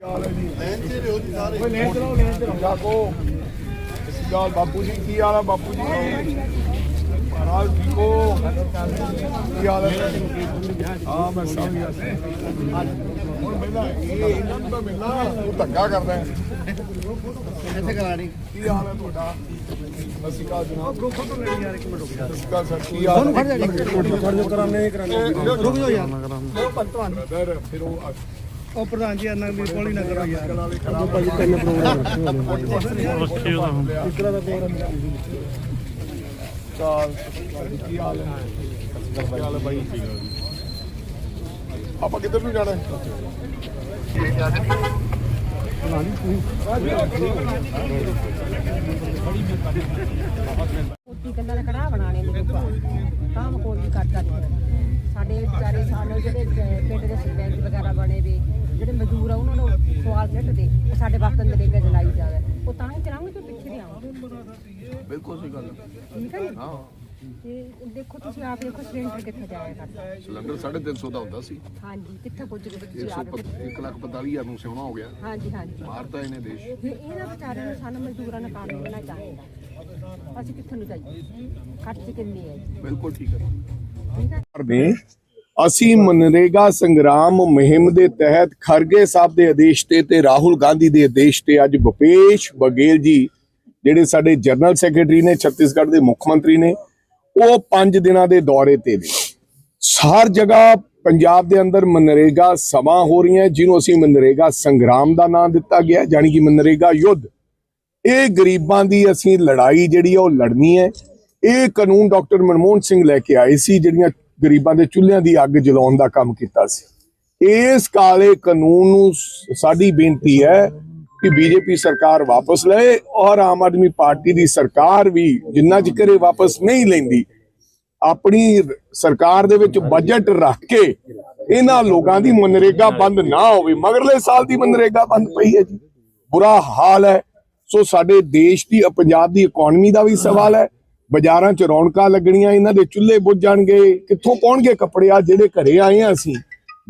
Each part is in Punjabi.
ਓਏ ਲੈਣ ਲੈਣ ਬਾਪੂ ਜੀ ਕੀ ਹਾਲ ਆ ਬਾਪੂ ਜੀ ਮਹਾਰਾਜ ਠੀਕ ਹੋ ਕੀ ਹਾਲ ਹੈ ਹਾਂ ਮੈਂ ਸਭ ਹੁਣ ਮਿਲਣਾ ਇਹ ਇਹਨਾਂ ਨੂੰ ਤਾਂ ਮਿਲਣਾ ਤੂੰ ਧੱਕਾ ਕਰਦਾ ਹੈ ਕਿੱਥੇ ਕਰਾਣੀ ਕੀ ਹਾਲ ਹੈ ਤੁਹਾਡਾ ਅਸੀਂ ਕਾ ਜਨਾਬ ਰੁਕ ਤੋਂ ਲੈਣੀ ਯਾਰ ਇੱਕ ਮਿੰਟ ਰੁਕ ਜਾ ਸਸਕਾ ਸਰ ਕੀ ਹਾਲ ਹੈ ਫੜ ਜੋ। ਕਰਾਣੇ ਕਰਾਣੇ ਰੁਕ ਜਾਓ ਯਾਰ। ਬ੍ਰਦਰ ਫਿਰ ਉਹ ਉਹ ਪ੍ਰਧਾਨ ਜੀ ਅੰਨਾ ਵੀ ਕੋਲੀ ਨਾ ਕਰੋ ਯਾਰ ਖਰਾਬ ਭਾਜੀ ਤਿੰਨ ਪ੍ਰੋਗਰਾਮ ਚਾਲ ਕੀ ਹਾਲ ਹੈ ਕੀ ਹਾਲ ਹੈ ਬਾਈ ਆਪਾਂ ਕਿੱਧਰ ਨੂੰ ਜਾਣਾ ਹੈ? ਉੱਤੀ ਕੰਨਾਂ ਦਾ ਕੜਾਹ ਬਣਾਣੇ ਨੇ ਕੰਮ ਕੋਈ ਵੀ ਕਰਦਾ। ਨਹੀਂ ਸਾਡੇ ਵਿਚਾਰੇ ਸਾਨੂੰ ਜਿਹੜੇ ਪਿੰਡ ਦੇ ਸਰਪੰਚ ਵਗੈਰਾ ਬਣੇ ਵੇ ਜਿਹੜੇ ਮਜ਼ਦੂਰ ਆ ਉਹਨਾਂ ਨੂੰ ਸਵਾਲ ਨੱਟਦੇ ਉਹ ਸਾਡੇ ਵਕਤ ਨਰੇਗਾ ਜਲਾਈ ਜਾਵੇ। ਉਹ ਤਾਂ ਹੀ ਚਲਾਉਂਗੇ ਤੇ ਪਿੱਛੇ ਦੇ ਆਉਂਗੇ ਬਿਲਕੁਲ ਸਹੀ ਗੱਲ ਠੀਕ ਹੈ? ਹਾਂ। ਤੇ ਦੇਖੋ ਤੁਸੀਂ ਆਪ ਦੇਖੋ ਸਿਲੰਡਰ ਕਿੱਥੇ ਜਾਇਆ ਕਰਦਾ। ਸਿਲੰਡਰ 350 ਦਾ ਹੁੰਦਾ ਸੀ। ਹਾਂਜੀ ਕਿੱਥੇ ਪੁੱਜ ਗਏ ਤੁਸੀਂ ਆਪ 1 ਲੱਖ 45000 ਨੂੰ ਸਿਉਣਾ ਹੋ ਗਿਆ। ਹਾਂਜੀ ਹਾਂਜੀ। ਮਾਰਤਾ ਇਹਨੇ ਦੇਸ਼। ਫਿਰ ਇਹਨਾਂ ਵਿਚਾਰਿਆਂ ਨੂੰ ਸਾਨੂੰ ਮਜ਼ਦੂਰਾਂ ਨੂੰ ਕੰਮ ਮਿਲਣਾ ਚਾਹੀਦਾ। ਅਸੀਂ ਕਿੱਥੇ ਨੂੰ ਜਾਈਏ? ਖਰਚ ਕਿੰਨੇ ਹੈ ਜੀ? ਬਿਲਕੁਲ ਠੀਕ ਹੈ ਠੀਕ ਹੈ ਅਸੀਂ ਮਨਰੇਗਾ ਸੰਗਰਾਮ ਮੁਹਿੰਮ ਦੇ ਤਹਿਤ ਖਰਗੇ ਸਾਹਿਬ ਦੇ ਆਦੇਸ਼ ਤੇ ਤੇ ਰਾਹੁਲ ਗਾਂਧੀ ਦੇ ਆਦੇਸ਼ ਤੇ ਅੱਜ ਭੁਪੇਸ਼ ਬਗੇਲ ਜੀ, ਜਿਹੜੇ ਸਾਡੇ ਜਨਰਲ ਸੈਕਟਰੀ ਨੇ, ਛੱਤੀਸਗੜ੍ਹ ਦੇ ਮੁੱਖ ਮੰਤਰੀ ਨੇ, ਉਹ 5 ਦਿਨਾਂ ਦੇ ਦੌਰੇ ਤੇ ਨੇ। ਹਰ ਜਗ੍ਹਾ ਪੰਜਾਬ ਦੇ ਅੰਦਰ ਮਨਰੇਗਾ ਸਭਾ ਹੋ ਰਹੀਆਂ, ਜਿਹਨੂੰ ਅਸੀਂ ਮਨਰੇਗਾ ਸੰਗਰਾਮ ਦਾ ਨਾਮ ਦਿੱਤਾ ਗਿਆ ਜਾਨੀ ਕਿ ਮਨਰੇਗਾ ਯੁੱਧ। ਇਹ ਗਰੀਬਾਂ ਦੀ ਅਸੀਂ ਲੜਾਈ ਜਿਹੜੀ ਆ, ਉਹ ਲੜਨੀ ਹੈ। ਇਹ ਕਾਨੂੰਨ ਡਾਕਟਰ ਮਨਮੋਹਨ ਸਿੰਘ ਲੈ ਕੇ ਆਏ ਸੀ, ਜਿਹੜੀਆਂ ਗਰੀਬਾਂ ਦੇ ਚੁੱਲ੍ਹਿਆਂ ਦੀ ਅੱਗ ਜਲਾਉਣ ਦਾ ਕੰਮ ਕੀਤਾ ਸੀ। ਇਸ ਕਾਲੇ ਕਾਨੂੰਨ ਨੂੰ ਸਾਡੀ ਬੇਨਤੀ ਹੈ ਕਿ ਬੀਜੇਪੀ ਸਰਕਾਰ ਵਾਪਸ ਲਏ ਔਰ ਆਮ ਆਦਮੀ ਪਾਰਟੀ ਦੀ ਸਰਕਾਰ ਵੀ ਜਿੰਨਾ ਚਿਰ ਇਹ ਵਾਪਸ ਨਹੀਂ ਲੈਂਦੀ, ਆਪਣੀ ਸਰਕਾਰ ਦੇ ਵਿੱਚ ਬਜਟ ਰੱਖ ਕੇ ਇਹਨਾਂ ਲੋਕਾਂ ਦੀ ਮਨਰੇਗਾ ਬੰਦ ਨਾ ਹੋਵੇ। ਮਗਰਲੇ ਸਾਲ ਦੀ ਮਨਰੇਗਾ ਬੰਦ ਪਈ ਹੈ ਜੀ। ਬੁਰਾ ਹਾਲ ਹੈ। ਸੋ ਸਾਡੇ ਦੇਸ਼ ਦੀ, ਪੰਜਾਬ ਦੀ ਇਕਨੋਮੀ ਦਾ ਵੀ ਸਵਾਲ ਹੈ। ਬਾਜ਼ਾਰਾਂ 'ਚ ਰੌਣਕਾਂ ਲੱਗਣੀਆਂ, ਇਹਨਾਂ ਦੇ ਚੁੱਲ੍ਹੇ ਬੁੱਝ ਜਾਣਗੇ। ਕਿੱਥੋਂ ਪਾਉਣਗੇ ਕੱਪੜੇ? ਆ ਜਿਹੜੇ ਘਰੇ ਆਏ ਆ ਅਸੀਂ,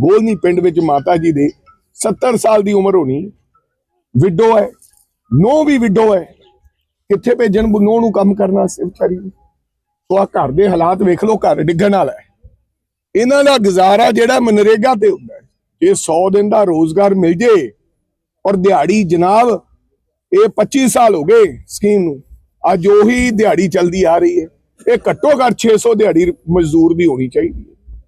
ਗੋਲਨੀ ਪਿੰਡ ਵਿੱਚ ਮਾਤਾ ਜੀ ਦੇ 70 ਸਾਲ ਦੀ ਉਮਰ ਹੋਣੀ, ਵਿਡੋ ਹੈ ਨੋ ਵੀ ਵਿਡੋ ਹੈ। ਕਿੱਥੇ ਭੇਜਣ ਨੋ ਨੂੰ ਕੰਮ ਕਰਨਾ ਸੀ ਵਿਚਾਰੀ ਨੂੰ। ਆ ਘਰ ਦੇ ਹਾਲਾਤ ਵੇਖ ਲਓ, ਘਰ ਡਿੱਗਣ ਵਾਲਾ ਹੈ। ਇਹਨਾਂ ਦਾ ਗੁਜ਼ਾਰਾ ਜਿਹੜਾ ਮਨਰੇਗਾ ਤੇ ਹੁੰਦਾ ਹੈ। ਜੇ 100 ਦਿਨ ਦਾ ਰੋਜ਼ਗਾਰ ਮਿਲ ਜੇ, ਔਰ ਦਿਹਾੜੀ ਜਨਾਬ, ਇਹ 25 ਸਾਲ ਹੋ ਗਏ ਸਕੀਮ ਨੂੰ ਅੱਜ ਉਹੀ ਦਿਹਾੜੀ ਚੱਲਦੀ ਆ ਰਹੀ ਹੈ। ਇਹ ਘੱਟੋ ਘੱਟ 600 ਦਿਹਾੜੀ ਮਜ਼ਦੂਰ ਦੀ ਹੋਣੀ ਚਾਹੀਦੀ ਹੈ।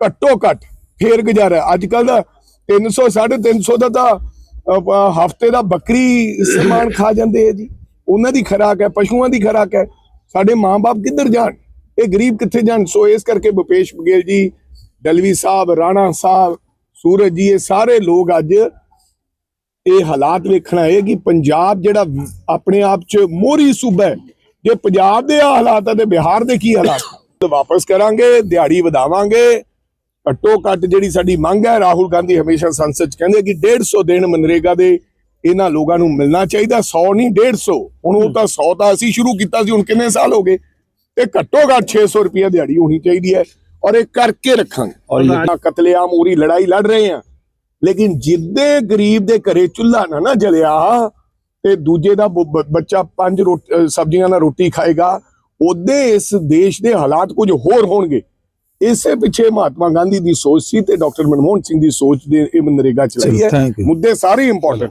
ਘੱਟੋ ਘੱਟ ਫੇਰ ਗੁਜ਼ਾਰਾ ਅੱਜ ਕੱਲ ਦਾ 300 350 ਦਾ ਤਾਂ ਹਫ਼ਤੇ ਦਾ ਬੱਕਰੀ ਸਮਾਨ ਖਾ ਜਾਂਦੇ ਹੈ ਜੀ। ਉਹਨਾਂ ਦੀ ਖਰਾਕ ਹੈ, ਪਸ਼ੂਆਂ ਦੀ ਖਰਾਕ ਹੈ। ਸਾਡੇ ਮਾਂ ਬਾਪ ਕਿੱਧਰ ਜਾਣ? ਇਹ ਗਰੀਬ ਕਿੱਥੇ ਜਾਣ? ਸੋ ਇਸ ਕਰਕੇ ਭੁਪੇਸ਼ ਬਗੇਲ ਜੀ, ਡਲਵੀ ਸਾਹਿਬ, ਰਾਣਾ ਸਾਹਿਬ, ਸੂਰਜ ਜੀ, ਇਹ ਸਾਰੇ ਲੋਕ ਅੱਜ ਇਹ ਹਾਲਾਤ ਵੇਖਣਾ ਹੈ ਕਿ ਪੰਜਾਬ ਜਿਹੜਾ ਆਪਣੇ ਆਪ ਚ ਮੋਹਰੀ ਸੂਬਾ ਹੈ ਜੇ ਪੰਜਾਬ ਦੇ ਆ ਹਾਲਾਤ ਹੈ ਤੇ ਬਿਹਾਰ ਦੇ ਕੀ ਹਾਲਾਤ ਵਾਪਸ ਕਰਾਂਗੇ ਦਿਹਾੜੀ ਵਧਾਵਾਂਗੇ। ਘੱਟੋ ਘੱਟ ਜਿਹੜੀ ਸਾਡੀ ਮੰਗ ਹੈ ਰਾਹੁਲ ਗਾਂਧੀ ਹਮੇਸ਼ਾ ਸੰਸਦ ਚ ਕਹਿੰਦੇ ਕਿ 150 ਦਿਨ ਮਨਰੇਗਾ ਦੇ ਇਹਨਾਂ ਲੋਕਾਂ ਨੂੰ ਮਿਲਣਾ ਚਾਹੀਦਾ 100 ਨਹੀਂ 150 ਹੁਣ ਉਹ ਤਾਂ 100 ਤਾਂ ਅਸੀਂ ਸ਼ੁਰੂ ਕੀਤਾ ਸੀ ਹੁਣ ਕਿੰਨੇ ਸਾਲ ਹੋ ਗਏ? ਤੇ ਘੱਟੋ ਘੱਟ 600 ਰੁਪਏ ਦਿਹਾੜੀ ਹੋਣੀ ਚਾਹੀਦੀ ਹੈ। ਔਰ ਇਹ ਕਰਕੇ ਰੱਖਾਂਗੇ। ਔਰ ਇਹ ਕਤਲੇਆਮ ਉਰੀ ਲੜਾਈ ਲੜ ਰਹੇ ਆ ਲੇਕਿਨ ਜਿੱਦੇ ਗਰੀਬ ਦੇ ਘਰੇ ਚੁੱਲ੍ਹਾ ਨਾ ਨਾ ਜਲਿਆ ਤੇ ਦੂਜੇ ਦਾ ਬੱਚਾ ਪੰਜ ਸਬਜ਼ੀਆਂ ਨਾਲ ਰੋਟੀ ਖਾਏਗਾ ਉਹਦੇ ਇਸ ਦੇਸ਼ ਦੇ ਹਾਲਾਤ ਕੁਝ ਹੋਰ ਹੋਣਗੇ ਇਸੇ ਪਿੱਛੇ ਮਹਾਤਮਾ ਗਾਂਧੀ ਦੀ ਸੋਚ ਸੀ ਤੇ ਡਾਕਟਰ ਮਨਮੋਹਨ ਸਿੰਘ ਦੀ ਸੋਚ ਦੇ ਇਹ ਮਨਰੇਗਾ ਚਲਾਈ ਹੈ. ਮੁੱਦੇ ਸਾਰੇ ਇੰਪੋਰਟੈਂਟ